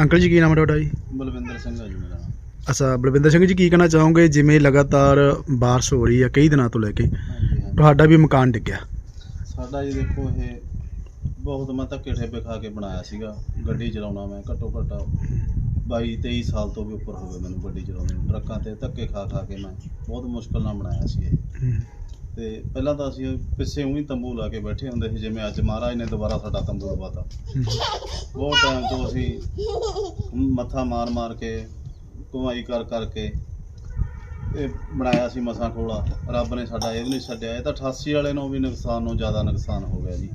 Uncle ਜੀ ਕੀ ਨਾਮ ਹੈ ਤੁਹਾਡਾ ਜੀ? ਬਲਵਿੰਦਰ ਸਿੰਘ ਆ ਜੀ ਮੇਰਾ ਅੱਛਾ ਬਲਵਿੰਦਰ ਸਿੰਘ ਜੀ ਕੀ ਕਹਿਣਾ ਚਾਹੋਗੇ? ਜਿਵੇਂ ਲਗਾਤਾਰ ਬਾਰਿਸ਼ ਹੋ ਰਹੀ ਹੈ ਕਈ ਦਿਨਾਂ ਤੋਂ ਲੈ ਕੇ ਹਾਂਜੀ ਹਾਂਜੀ। ਤੁਹਾਡਾ ਵੀ ਮਕਾਨ ਡਿੱਗਿਆ। ਸਾਡਾ ਜੀ ਦੇਖੋ ਇਹ ਬਹੁਤ ਮੈਂ ਧੱਕੇ ਠੇਪੇ ਖਾ ਕੇ ਬਣਾਇਆ ਸੀਗਾ ਗੱਡੀ ਚਲਾਉਣਾ ਮੈਂ ਘੱਟੋ ਘੱਟ 22 23 ਸਾਲ ਤੋਂ ਵੀ ਉੱਪਰ ਹੋ ਗਏ ਮੈਨੂੰ ਗੱਡੀ ਚਲਾਉਂਦੇ ਨੂੰ। ਟਰੱਕਾਂ ਤੇ ਧੱਕੇ ਖਾ ਖਾ ਕੇ ਮੈਂ ਬਹੁਤ ਮੁਸ਼ਕਲ ਨਾਲ ਬਣਾਇਆ ਸੀ ਇਹ। ਹੂੰ। ਤੇ ਪਹਿਲਾਂ ਤਾਂ ਅਸੀਂ ਪਿੱਛੇ ਉਹੀ ਤੰਬੂ ਲਾ ਕੇ ਬੈਠੇ ਹੁੰਦੇ ਸੀ, ਜਿਵੇਂ ਅੱਜ ਮਹਾਰਾਜ ਨੇ ਦੁਬਾਰਾ ਸਾਡਾ ਤੰਬੂ ਲਵਾਤਾ ਹੂੰ। ਬਹੁਤ ਟਾਈਮ ਤੋਂ ਅਸੀਂ ਮੱਥਾ ਮਾਰ ਮਾਰ ਕੇ ਕਮਾਈ ਕਰ ਕਰਕੇ ਇਹ ਬਣਾਇਆ ਸੀ ਮਸਾਂ ਖੋਲਾ। ਰੱਬ ਨੇ ਸਾਡਾ ਇਹ ਵੀ ਨਹੀਂ ਛੱਡਿਆ, ਇਹ ਤਾਂ 88 ਵਾਲੇ ਨੂੰ ਵੀ ਨੁਕਸਾਨ ਨੂੰ ਜ਼ਿਆਦਾ ਨੁਕਸਾਨ ਹੋ ਗਿਆ ਜੀ।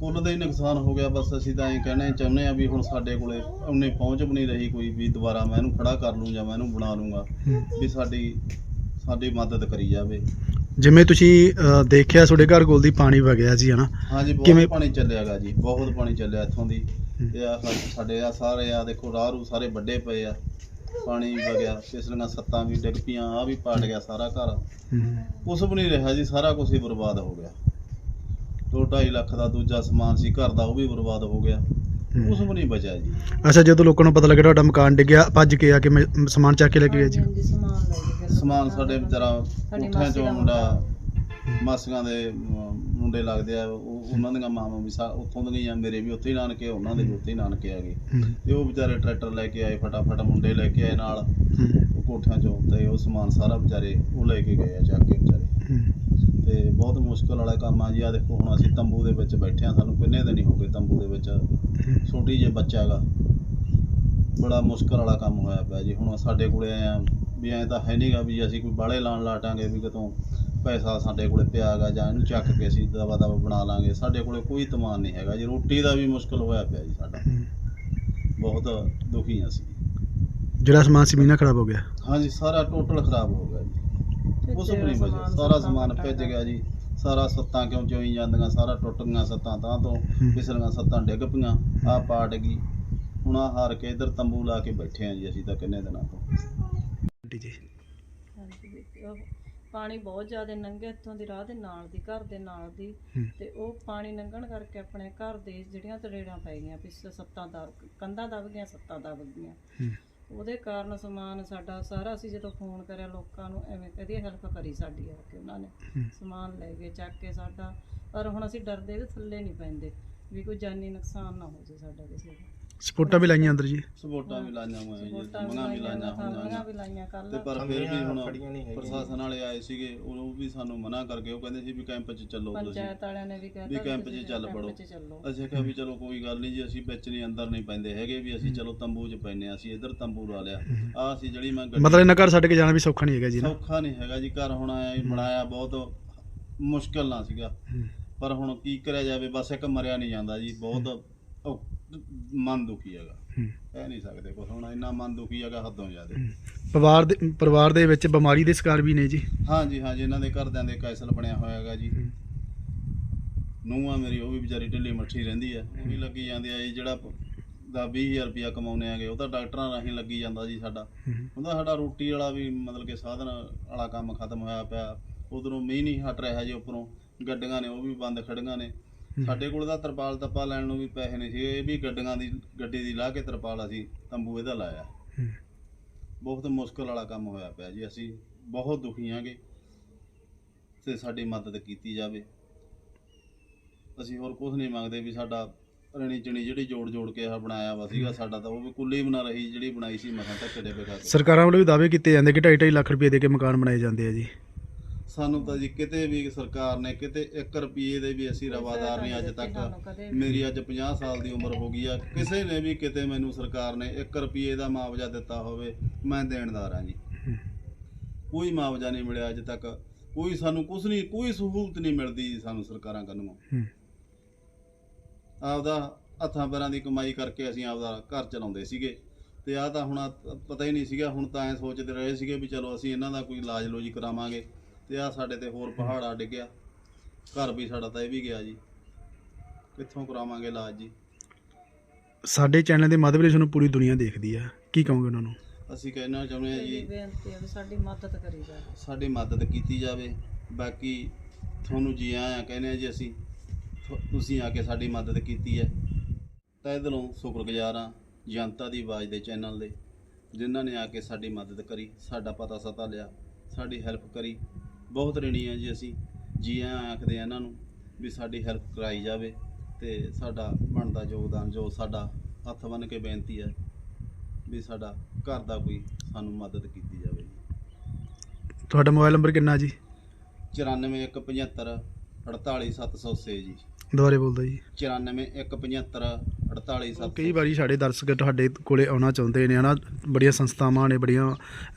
ਕੁੱਲ ਦਾ ਹੀ ਨੁਕਸਾਨ ਹੋ ਗਿਆ, ਬਸ ਅਸੀਂ ਤਾਂ ਇਹ ਕਹਿਣਾ ਚਾਹੁੰਦੇ ਆ ਵੀ ਹੁਣ ਸਾਡੇ ਕੋਲੇ ਉਹਨੇ ਪਹੁੰਚ ਵੀ ਨਹੀਂ ਰਹੀ ਕੋਈ, ਵੀ ਦੁਬਾਰਾ ਮੈਂ ਇਹਨੂੰ ਖੜਾ ਕਰ ਲੂੰ ਜਾਂ ਮੈਂ ਇਹਨੂੰ ਬਣਾ ਲੂੰਗਾ ਵੀ ਸਾਡੀ ਸਾਡੀ ਮਦਦ ਕਰੀ ਜਾਵੇ। ਜਿਵੇਂ ਤੁਸੀਂ ਅ, ਦੇਖਿਆ ਤੁਹਾਡੇ ਘਰ ਕੋਲ ਦੀ ਪਾਣੀ ਵਗਿਆ ਸੀ ਹਨਾ? ਹਾਂਜੀ ਬਹੁਤ ਕਿਵੇਂ- ਪਾਣੀ ਚੱਲਿਆਗਾ ਜੀ ਬਹੁਤ ਪਾਣੀ ਚੱਲਿਆ ਇੱਥੋਂ ਦੀ। ਹੂੰ। ਤੇ ਆ ਸਾਡੇ ਆ ਸਾਰੇ ਆ ਦੇਖੋ ਰਾਹ ਰੂ ਸਾਰੇ ਵੱਡੇ ਪਏ ਆ। ਪਾਣੀ ਵਗਿਆ ਪਿਛਲੀਆਂ ਸੱਤਾਂ ਵੀ ਡਿੱਗ ਪਈਆਂ ਆ ਵੀ ਪਾਟ ਗਿਆ ਸਾਰਾ ਘਰ। ਹੂੰ। ਕੁਛ ਵੀ ਨਹੀਂ ਰਿਹਾ ਜੀ ਸਾਰਾ ਕੁਝ ਹੀ ਬਰਬਾਦ ਹੋ ਗਿਆ। ਦੋ ਢਾਈ ਲੱਖ ਦਾ ਦੂਜਾ ਸਮਾਨ ਸੀ ਘਰ ਦਾ ਉਹ ਵੀ ਬਰਬਾਦ ਹੋ ਗਿਆ। ਕੁਛ ਵੀ ਨਹੀਂ ਬਚਿਆ ਜੀ। ਅੱਛਾ ਜਦੋਂ ਲੋਕਾਂ ਨੂੰ ਪਤਾ ਲੱਗਿਆ ਤੁਹਾਡਾ ਮਕਾਨ ਡਿੱਗਿਆ ਭੱਜ ਕੇ ਆ ਕੇ ਮ- ਸਮਾਨ ਚੱਕ ਕੇ ਲੈ ਕੇ ਗਏ ਜੀ? ਹਾਂਜੀ, ਸਮਾਨ ਲੈ ਗਏ ਫਿਰ ਸਮਾਨ ਸਾਡੇ ਵਿਚਾਰਾ ਸਾਡੀ ਮਾਸੀ ਚੋਂ ਦਾ ਮੁੰਡਾ ਮਾਸੀਆਂ ਦੇ ਅਮ, ਮੁੰਡੇ ਲੱਗਦੇ ਆ ਉਹ- ਉਹਨਾਂ ਦੀਆਂ ਮਾਵਾਂ ਵੀ ਸਾ- ਉੱਥੋਂ ਦੀਆਂ ਹੀ ਆ ਮੇਰੇ ਵੀ ਉੱਥੇ ਹੀ ਨਾਨਕੇ ਉਹਨਾਂ ਦੇ ਵੀ ਉੱਥੇ ਹੀ ਨਾਨਕੇ ਆ ਗਏ। ਹੂੰ। ਤੇ ਉਹ ਵਿਚਾਰੇ ਟਰੈਕਟਰ ਲੈ ਕੇ ਆਏ ਫਟਾਫਟ ਮੁੰਡੇ ਲੈ ਕੇ ਆਏ ਨਾਲ। ਹੂੰ। ਉਹ ਕੋਠਿਆਂ ਚੋਂ ਤੇ ਉਹ ਸਮਾਨ ਸਾਰਾ ਵਿਚਾਰੇ ਉਹ ਲੈ ਕੇ ਗਏ ਆ ਚੱਕ ਕੇ ਵਿਚਾਰੇ। ਹੂੰ। ਤੇ ਬਹੁਤ ਮੁਸ਼ਕਲ ਵਾਲਾ ਕੰਮ ਆ ਜੀ। ਆ ਦੇਖੋ ਹੁਣ ਅਸੀਂ ਤੰਬੂ ਦੇ ਵਿੱਚ ਬੈਠੇ ਆ। ਸਾਨੂੰ ਕਿੰਨੇ ਦਿਨ ਹੀ ਹੋ ਗਏ ਤੰਬੂ ਦੇ ਵਿੱਚ। ਛੋਟੀ ਜਿਹੀ ਬੱਚਾ ਹੈਗਾ। ਬੜਾ ਮੁਸ਼ਕਲ ਵਾਲਾ ਕੰਮ ਹੋਇਆ ਪਿਆ ਜੀ। ਹੁਣ ਸਾਡੇ ਕੋਲੇ ਆਏ ਆ ਵੀ ਐਂ ਤਾਂ ਹੈ ਨਹੀਂਗਾ ਵੀ ਅਸੀਂ ਕੋਈ ਬਾਲੇ ਲਾਣ ਲਾਟਾਂਗੇ ਵੀ ਕਿਤੋਂ ਪੈਸਾ ਸਾਡੇ ਕੋਲੇ ਪਿਆ ਹੈਗਾ ਜਾਂ ਇਹਨੂੰ ਚੱਕ ਕੇ ਅਸੀਂ ਦਵਾ ਦਵਾ ਬਣਾ ਲਾਂਗੇ। ਸਾਡੇ ਕੋਲੇ ਕੋਈ ਤਮਾਨ ਨਹੀਂ ਹੈਗਾ ਜੀ। ਰੋਟੀ ਦਾ ਵੀ ਮੁਸ਼ਕਲ ਹੋਇਆ ਪਿਆ ਜੀ ਸਾਡਾ। ਹੂੰ। ਬਹੁਤ ਦੁਖੀ ਹਾਂ ਅਸੀਂ। ਜਿਹੜਾ ਸਮਾਨ ਸੀ ਮੀਨਾ ਖਰਾਬ ਹੋ ਗਿਆ। ਹਾਂਜੀ ਸਾਰਾ ਟੋਟਲ ਖਰਾਬ ਹੋ ਗਿਆ ਜੀ। ਉਸ ਭਿੱਜੇ ਨਹੀਂ ਬਚਿਆ ਸਾਰਾ ਸਮਾਨ ਭਿੱਜ। ਗਿਆ ਜੀ। ਸਾਰਾ ਸੱਤਾਂ ਕਿਉਂ ਚੋਈ ਜਾਂਦੀਆਂ? ਸਾਰਾ ਟੁੱਟ ਗਈਆਂ ਸੱਤਾਂ ਤਾਂ ਤੋਂ। ਹੂੰ। ਪਿਛਲੀਆਂ ਸੱਤਾਂ ਡਿੱਗ ਪਈਆਂ। ਆ ਪਾਟ ਗਈ ਹੁਣ ਆ ਹਾਰ ਕੇ ਇਧਰ ਤੰਬੂ ਲਾ ਕੇ ਬੈਠੇ ਆ ਜੀ ਅਸੀਂ ਤਾਂ ਕਿੰਨੇ ਦਿਨਾਂ ਤੋਂ। ਆਂਟੀ ਜੀ। ਹਾਂਜੀ ਵੀ ਉਹ ਪਾਣੀ ਬਹੁਤ ਜ਼ਿਆਦਾ ਲੰਘਿਆ ਇੱਥੋਂ ਦੀ ਰਾਹ ਦੇ ਨਾਲ ਦੀ ਘਰ ਦੇ ਨਾਲ ਦੀ। ਤੇ ਉਹ ਪਾਣੀ ਲੰਘਣ ਕਰਕੇ ਆਪਣੇ ਘਰ ਦੇ ਜਿਹੜੀਆਂ ਤਰੇੜਾਂ ਪੈ ਗਈਆਂ ਪਿੱਛੇ ਸੱਤਾਂ ਦਾ ਕੰਧਾਂ ਦਬ ਗਈਆਂ ਸੱਤਾਂ ਦਬ ਗਈਆਂ। ਉਹਦੇ ਕਾਰਨ ਸਮਾਨ ਸਾਡਾ ਸਾਰਾ ਅਸੀਂ ਜਦੋਂ ਫੋਨ ਕਰਿਆ ਲੋਕਾਂ ਨੂੰ ਐਵੇਂ ਕਦੀ ਹੈਲਪ ਕਰੀ ਸਾਡੀ ਆ ਕੇ ਉਹਨਾਂ ਨੇ। ਸਮਾਨ ਲੈ ਗਏ ਚੱਕ ਕੇ ਸਾਡਾ। ਪਰ ਹੁਣ ਅਸੀਂ ਡਰਦੇ ਵੀ ਥੱਲੇ ਨਹੀਂ ਪੈਂਦੇ ਵੀ ਕੋਈ ਜਾਨੀ ਨੁਕਸਾਨ ਨਾ ਹੋ ਜੇ ਸਾਡਾ ਕਿਸੇ ਦਾ। ਸਪੋਰਟਾਂ ਵੀ ਲਾਈਆਂ ਅੰਦਰ ਜੀ। ਸਪੋਰਟਾਂ ਵੀ ਲਾਈਆਂ ਹੋਈਆਂ ਜੀ ਮੰਗਾਂ ਵੀ ਲਾਈਆਂ ਥਾਲੀਆਂ ਹੋਈਆਂ ਵੀ ਲਾਈਆਂ ਕੱਲ ਤੇ ਪਰ ਫਿਰ ਵੀ ਹੁਣ ਪ੍ਰਸ਼ਾਸਨ ਵਾਲੇ ਆਏ ਸੀਗੇ ਉਹ ਵੀ ਸਾਨੂੰ ਮਨਾ ਕਰਕੇ ਉਹ ਕਹਿੰਦੇ ਸੀ ਵੀ ਕੈਂਪ 'ਚ ਚੱਲੋ ਤੁਸੀਂ। ਪੰਚਾਇਤ ਵਾਲਿਆਂ ਨੇ ਵੀ ਕਹਿਤਾ ਵੀ ਕੈਂਪ 'ਚ ਚੱਲ ਚੱਲੋ। ਅਸੀਂ ਕਿਹਾ ਵੀ ਚਲੋ ਕੋਈ ਗੱਲ ਨਹੀਂ ਜੀ ਅਸੀਂ ਵਿੱਚ ਨਹੀਂ ਅੰਦਰ ਨਹੀਂ ਪੈਂਦੇ ਹੈਗੇ ਵੀ ਅਸੀਂ ਚਲੋ ਤੰਬੂ 'ਚ ਪੈਨੇ ਆ ਅਸੀਂ ਇੱਧਰ ਤੰਬੂ ਲਾ ਲਿਆ। ਆ ਅਸੀਂ ਜਿਹੜੀ ਮੈਂ ਗੱਡੀ ਮਤਲਬ ਇਹਨਾਂ ਘਰ ਛੱਡ ਕੇ ਜਾਣਾ ਵੀ ਸੌਖਾ ਨਹੀਂ ਹੈਗਾ ਜੀ ਨਾ। ਸੌਖਾ ਨਹੀਂ ਹੈਗਾ ਜੀ ਘਰ ਹੁਣ ਆਇਆ ਬਣਾਇਆ ਬਹੁਤ ਮੁਸ਼ਕਲ ਨਾਲ ਸੀਗਾ। ਹੂੰ। ਪਰ ਹੁਣ ਕੀ ਕਰਿਆ ਜਾਵੇ ਬਸ ਇੱਕ ਮਰਿਆ ਨਹੀਂ ਜਾਂਦਾ ਜੀ ਬਹੁਤ ਔ- ਮਨ ਦੁਖੀ ਹੈਗਾ। ਕਹਿ ਨਹੀਂ ਸਕਦੇ ਕੁਛ ਹੁਣ ਇੰਨਾ ਮਨ ਦੁਖੀ ਹੈਗਾ ਹੱਦੋਂ ਜ਼ਿਆਦਾ। ਪਰਿਵਾਰ ਦੇ ਪਰਿਵਾਰ ਦੇ ਵਿੱਚ ਬਿਮਾਰੀ ਦੇ ਸ਼ਿਕਾਰ ਵੀ ਨੇ ਜੀ। ਹਾਂਜੀ ਹਾਂਜੀ ਇਹਨਾਂ ਦੇ ਘਰਦਿਆਂ ਦੇ ਕੈਸਲ ਬਣਿਆ ਹੋਇਆ ਹੈਗਾ ਜੀ। ਨੂੰਹ ਮੇਰੀ ਉਹ ਵੀ ਵਿਚਾਰੀ ਢਿੱਲੀ ਮੱਠੀ ਰਹਿੰਦੀ ਆ। ਉਹ ਵੀ ਲੱਗੀ ਜਾਂਦੀ ਆ ਜੀ ਜਿਹੜਾ ਦਾ 20000 ਰੁਪਿਆ ਕਮਾਉਨੇ ਆਗੇ ਉਹ ਤਾਂ ਡਾਕਟਰਾਂ ਰਾਹੀਂ ਲੱਗੀ ਜਾਂਦਾ ਜੀ ਸਾਡਾ। ਹੂੰ। ਉਹਦਾ ਸਾਡਾ ਰੋਟੀ ਵਾਲਾ ਵੀ ਮਤਲਬ ਕਿ ਸਾਧਨ ਵਾਲਾ ਕੰਮ ਖਤਮ ਹੋਇਆ ਪਿਆ। ਉਧਰੋਂ ਮੀਂਹ ਨਹੀਂ ਹਟ ਰਿਹਾ ਜੀ ਉੱਪਰੋਂ ਗੱਡੀਆਂ ਨੇ ਉਹ ਵੀ ਬੰਦ ਖੜੀਆਂ ਨੇ। ਸਾਡੇ ਕੋਲ ਤਾਂ ਤਰਪਾਲ ਤੱਪਾ ਲੈਣ ਨੂੰ ਵੀ ਪੈਸੇ ਨਹੀਂ ਸੀ। ਇਹ ਵੀ ਗੱਡੀਆਂ ਦੀ ਗੱਡੀ ਦੀ ਲਾ ਕੇ ਤਰਪਾਲ ਅਸੀਂ ਤੰਬੂ ਇਹਦਾ ਲਾਇਆ। ਬਹੁਤ ਮੁਸ਼ਕਲ ਵਾਲਾ ਕੰਮ ਹੋਇਆ ਪਿਆ ਜੀ। ਅਸੀਂ ਬਹੁਤ ਦੁਖੀ ਆਂਗੇ ਤੇ ਸਾਡੀ ਮਦਦ ਕੀਤੀ ਜਾਵੇ। ਅਸੀਂ ਹੋਰ ਕੁਝ ਨਹੀਂ ਮੰਗਦੇ ਵੀ ਸਾਡਾ ਰਣੀ ਚਣੀ ਜਿਹੜੀ ਜੋੜ ਜੋੜ ਕੇ ਆ ਬਣਾਇਆ ਵਾ ਸੀਗਾ ਸਾਡਾ ਤਾਂ ਉਹ ਵੀ ਕੁੱਲੀ ਬਣਾ ਰਹੀ ਜਿਹੜੀ ਬਣਾਈ ਸੀ ਮਸਾਂ ਧੱਕੇ ਦੇ ਬਗਾ ਸਰਕਾਰਾਂ ਵੱਲੋਂ ਵੀ ਦਾਅਵੇ ਕੀਤੇ ਜਾਂਦੇ ਕਿ 2.5 ਲੱਖ ਰੁਪਏ ਦੇ ਕੇ ਮਕਾਨ ਬਣਾਏ ਜਾਂਦੇ ਆ ਜੀ। ਸਾਨੂੰ ਤਾਂ ਜੀ ਕਿਤੇ ਵੀ ਸਰਕਾਰ ਨੇ ਕਿਤੇ 1 ਰੁਪਏ ਦੇ ਵੀ ਅਸੀਂ ਰਵਾਦਾਰ ਨਹੀਂ ਅੱਜ ਤੱਕ। ਮੇਰੀ ਅੱਜ 50 ਸਾਲ ਦੀ ਉਮਰ ਹੋ ਗਈ ਆ। ਕਿਸੇ ਨੇ ਵੀ ਕਿਤੇ ਮੈਨੂੰ ਸਰਕਾਰ ਨੇ 1 ਰੁਪਏ ਦਾ ਮੁਆਵਜ਼ਾ ਦਿੱਤਾ ਹੋਵੇ ਮੈਂ ਦੇਣਦਾਰ ਹਾਂ ਜੀ। ਕੋਈ ਮੁਆਵਜ਼ਾ ਨਹੀਂ ਮਿਲਿਆ ਅੱਜ ਤੱਕ। ਕੋਈ ਸਾਨੂੰ ਕੁਝ ਨਹੀਂ ਕੋਈ ਸਹੂਲਤ ਨਹੀਂ ਮਿਲਦੀ ਜੀ ਸਾਨੂੰ ਸਰਕਾਰਾਂ ਕੰਨੋਂ। ਆਪਦਾ ਹੱਥਾਂ ਪੈਰਾਂ ਦੀ ਕਮਾਈ ਕਰਕੇ ਅਸੀਂ ਆਪਦਾ ਘਰ ਚਲਾਉਂਦੇ ਸੀਗੇ। ਤੇ ਆ ਤਾਂ ਹੁਣ ਆ ਪਤਾ ਹੀ ਨਹੀਂ ਸੀਗਾ ਹੁਣ ਤਾਂ ਐ ਸੋਚਦੇ ਰਹੇ ਸੀਗੇ ਵੀ ਚਲੋ ਅਸੀਂ ਇਹਨਾਂ ਦਾ ਕੋਈ ਇਲਾਜ ਲੋਜੀ ਕਰਾਵਾਂਗੇ। ਤੇ ਆ ਸਾਡੇ ਤੇ ਹੋਰ ਪਹਾੜਾ ਡਿੱਗਿਆ ਘਰ ਵੀ ਸਾਡਾ ਤਾਂ ਇਹ ਵੀ ਗਿਆ ਜੀ। ਕਿੱਥੋਂ ਕਰਾਵਾਂਗੇ ਇਲਾਜ ਜੀ? ਸਾਡੇ ਚੈਨਲ ਦੇ ਮਾਧਵ ਨੂੰ ਪੂਰੀ ਦੁਨੀਆ ਦੇਖਦੀ ਆ। ਕੀ ਕਹੋਗੇ ਉਹਨਾਂ ਨੂੰ? ਅਸੀਂ ਕਹਿਣਾ ਚਾਹੁੰਦੇ ਹਾਂ ਜੀ ਬੇਨਤੀ ਹੈ ਵੀ ਸਾਡੀ ਮਦਦ ਕਰੀ ਜਾਵੇ। ਸਾਡੀ ਮਦਦ ਕੀਤੀ ਜਾਵੇ। ਬਾਕੀ ਤੁਹਾਨੂੰ ਜੀ ਆਇਆਂ ਕਹਿੰਦੇ ਆ ਜੀ ਅਸੀਂ ਤੁ- ਤੁਸੀਂ ਆ ਕੇ ਸਾਡੀ ਮਦਦ ਕੀਤੀ ਹੈ। ਤਹਿ ਦਿਲੋਂ ਸ਼ੁਕਰਗੁਜ਼ਾਰ ਹਾਂ ਜਨਤਾ ਦੀ ਆਵਾਜ਼ ਦੇ ਚੈਨਲ ਦੇ ਜਿਨ੍ਹਾਂ ਨੇ ਆ ਕੇ ਸਾਡੀ ਮਦਦ ਕਰੀ ਸਾਡਾ ਪਤਾ ਸਤਾ ਲਿਆ ਸਾਡੀ ਹੈਲਪ ਕਰੀ। ਬਹੁਤ ਰਿਣੀ ਆ ਜੀ ਅਸੀਂ ਜੀ ਆਇਆਂ ਆਖਦੇ ਆ ਇਹਨਾਂ ਨੂੰ ਵੀ ਸਾਡੀ ਹੈਲਪ ਕਰਾਈ ਜਾਵੇ ਤੇ ਸਾਡਾ ਬਣਦਾ ਯੋਗਦਾਨ ਜੋ ਸਾਡਾ ਹੱਥ ਬੰਨ ਕੇ ਬੇਨਤੀ ਹੈ ਵੀ ਸਾਡਾ ਘਰ ਦਾ ਕੋਈ ਸਾਨੂੰ ਮਦਦ ਕੀਤੀ ਜਾਵੇ ਜੀ। ਤੁਹਾਡਾ ਮੋਬਾਈਲ ਨੰਬਰ ਕਿੰਨਾ ਜੀ? 94175 48706 ਜੀ। ਦੁਬਾਰੇ ਬੋਲ ਦਿਓ ਜੀ 94175 48706 ਕਈ ਵਾਰੀ ਸਾਡੇ ਦਰਸ਼ਕ ਤੁਹਾਡੇ ਕੋਲੇ ਆਉਣਾ ਚਾਹੁੰਦੇ ਨੇ ਹਨਾ? ਬੜੀਆਂ ਸੰਸਥਾਵਾਂ ਨੇ ਬੜੀਆਂ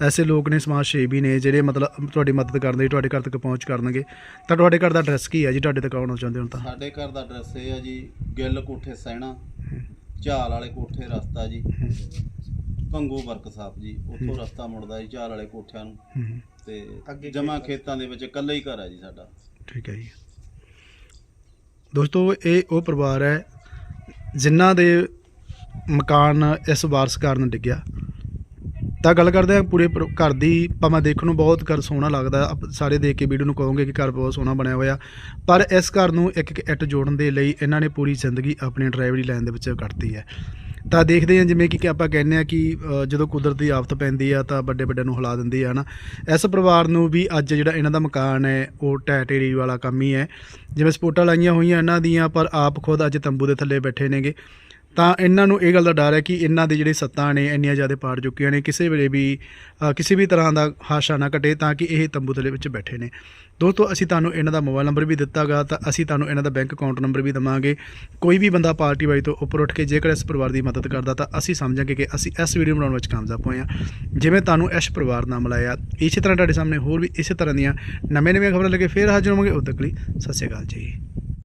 ਐਸੇ ਲੋਕ ਨੇ ਸਮਾਜ ਸੇਵੀ ਨੇ ਜਿਹੜੇ ਮਤਲਬ ਤੁਹਾਡੀ ਮਦਦ ਕਰਨ ਲਈ ਤੁਹਾਡੇ ਘਰ ਤੱਕ ਪਹੁੰਚ ਕਰਨਗੇ। ਤਾਂ ਤੁਹਾਡੇ ਘਰ ਦਾ ਐਡਰੈਸ ਕੀ ਹੈ ਜੀ? ਤੁਹਾਡੇ ਤੱਕ ਆਉਣਾ ਚਾਹੁੰਦੇ ਹੋ ਤਾਂ। ਸਾਡੇ ਘਰ ਦਾ ਐਡਰੈਸ ਇਹ ਹੈ ਜੀ ਗਿੱਲ ਕੋਠੇ ਸੈਣਾ ਝਾਲ ਵਾਲੇ ਕੋਠੇ ਰਸਤਾ ਜੀ। ਭੰਗੂ ਵਰਕਸ਼ਾਪ ਜੀ ਉੱਥੋਂ ਰਸਤਾ ਮੁੜਦਾ ਜੀ ਝਾਲ ਵਾਲੇ ਕੋਠਿਆਂ ਨੂੰ। ਤੇ ਜਮਾ ਖੇਤਾਂ ਦੇ ਵਿੱਚ ਇਕੱਲਾ ਹੀ ਘਰ ਹੈ ਜੀ ਸਾਡਾ। ਠੀਕ ਹੈ ਜੀ। ਦੋਸਤੋ ਇਹ ਉਹ ਪਰਿਵਾਰ ਹੈ ਜਿਨ੍ਹਾਂ ਦੇ ਮਕਾਨ ਇਸ ਵਾਰਸ ਕਾਰਨ ਡਿੱਗਿਆ। ਤਾਂ ਗੱਲ ਕਰਦੇ ਆ ਪੂਰੇ ਪਰ- ਘਰ ਦੀ ਭਾਵੇਂ ਦੇਖਣ ਨੂੰ ਬਹੁਤ ਘਰ ਸੋਹਣਾ ਲੱਗਦਾ, ਆਪ- ਸਾਰੇ ਦੇਖ ਕੇ ਵੀਡੀਓ ਨੂੰ ਕਹੋਗੇ ਕਿ ਘਰ ਬਹੁਤ ਸੋਹਣਾ ਬਣਿਆ ਹੋਇਆ। ਪਰ ਇਸ ਘਰ ਨੂੰ ਇੱਕ ਇੱਕ ਇੱਟ ਜੋੜਨ ਦੇ ਲਈ ਇਹਨਾਂ ਨੇ ਪੂਰੀ ਜ਼ਿੰਦਗੀ ਆਪਣੀ ਡਰਾਈਵਰੀ ਲਾਈਨ ਦੇ ਵਿੱਚ ਕੱਢਤੀ ਹੈ। ਤਾਂ ਦੇਖਦੇ ਹਾਂ, ਜਿਵੇਂ ਕਿ ਕਿ ਆਪਾਂ ਕਹਿੰਦੇ ਆ ਕਿ ਜਦੋਂ ਕੁਦਰਤੀ ਆਫਤ ਪੈਂਦੀ ਆ ਤਾਂ ਵੱਡੇ ਵੱਡੇ ਨੂੰ ਹਿਲਾ ਦਿੰਦੀ ਆ, ਹਨਾ। ਇਸ ਪਰਿਵਾਰ ਨੂੰ ਵੀ ਅੱਜ ਜਿਹੜਾ ਇਹਨਾਂ ਦਾ ਮਕਾਨ ਹੈ, ਉਹ ਢਹਿ ਟੇਰੀ ਵਾਲਾ ਕੰਮ ਹੀ ਹੈ। ਜਿਵੇਂ ਸਪੋਰਟਾਂ ਲਾਈਆਂ ਹੋਈਆਂ ਇਹਨਾਂ ਦੀਆਂ, ਪਰ ਆਪ ਖੁਦ ਅੱਜ ਤੰਬੂ ਦੇ ਥੱਲੇ ਬੈਠੇ ਨੇਗੇ। ਤਾਂ ਇਹਨਾਂ ਨੂੰ ਇਹ ਗੱਲ ਦਾ ਡਰ ਹੈ ਕਿ ਇਹਨਾਂ ਦੇ ਜਿਹੜੇ ਸੱਤਾਂ ਨੇ ਇੰਨੀਆਂ ਜ਼ਿਆਦਾ ਪਾੜ ਚੁੱਕੀਆਂ ਨੇ ਕਿਸੇ ਵੇਲੇ ਵੀ ਅ, ਕਿਸੇ ਵੀ ਤਰ੍ਹਾਂ ਦਾ ਹਾਸ਼ਾ ਨਾ ਘਟੇ ਤਾਂ ਕਿ ਇਹ ਤੰਬੂ ਥੱਲੇ ਵਿੱਚ ਬੈਠੇ ਨੇ। ਦੋਸਤੋ ਅਸੀਂ ਤੁਹਾਨੂੰ ਇਹਨਾਂ ਦਾ ਮੋਬਾਈਲ ਨੰਬਰ ਵੀ ਦਿੱਤਾਗਾ ਤਾਂ ਅਸੀਂ ਤੁਹਾਨੂੰ ਇਹਨਾਂ ਦਾ ਬੈਂਕ ਅਕਾਊਂਟ ਨੰਬਰ ਵੀ ਦਵਾਂਗੇ। ਕੋਈ ਵੀ ਬੰਦਾ ਪਾਰਟੀ ਵਾਈ ਤੋਂ ਉੱਪਰ ਉੱਠ ਕੇ ਜੇਕਰ ਇਸ ਪਰਿਵਾਰ ਦੀ ਮਦਦ ਕਰਦਾ ਤਾਂ ਅਸੀਂ ਸਮਝਾਂਗੇ ਕਿ ਅਸੀਂ ਇਸ ਵੀਡੀਓ ਬਣਾਉਣ ਵਿੱਚ ਕਾਮਯਾਬ ਹੋਏ ਹਾਂ। ਜਿਵੇਂ ਤੁਹਾਨੂੰ ਇਸ ਪਰਿਵਾਰ ਨਾਲ ਮਿਲਾਇਆ ਇਸੇ ਤਰ੍ਹਾਂ ਤੁਹਾਡੇ ਸਾਹਮਣੇ ਹੋਰ ਵੀ ਇਸੇ ਤਰ੍ਹਾਂ ਦੀਆਂ ਨਵੇਂ ਨਵੀਆਂ ਖਬਰਾਂ ਲੈ ਕੇ ਫੇਰ ਹਾਜ਼ਰ ਹੋਵਾਂਗੇ। ਉਦੋਂ ਤੱਕ ਲਈ ਸਤਿ ਸ਼੍ਰੀ ਅਕਾਲ ਜੀ।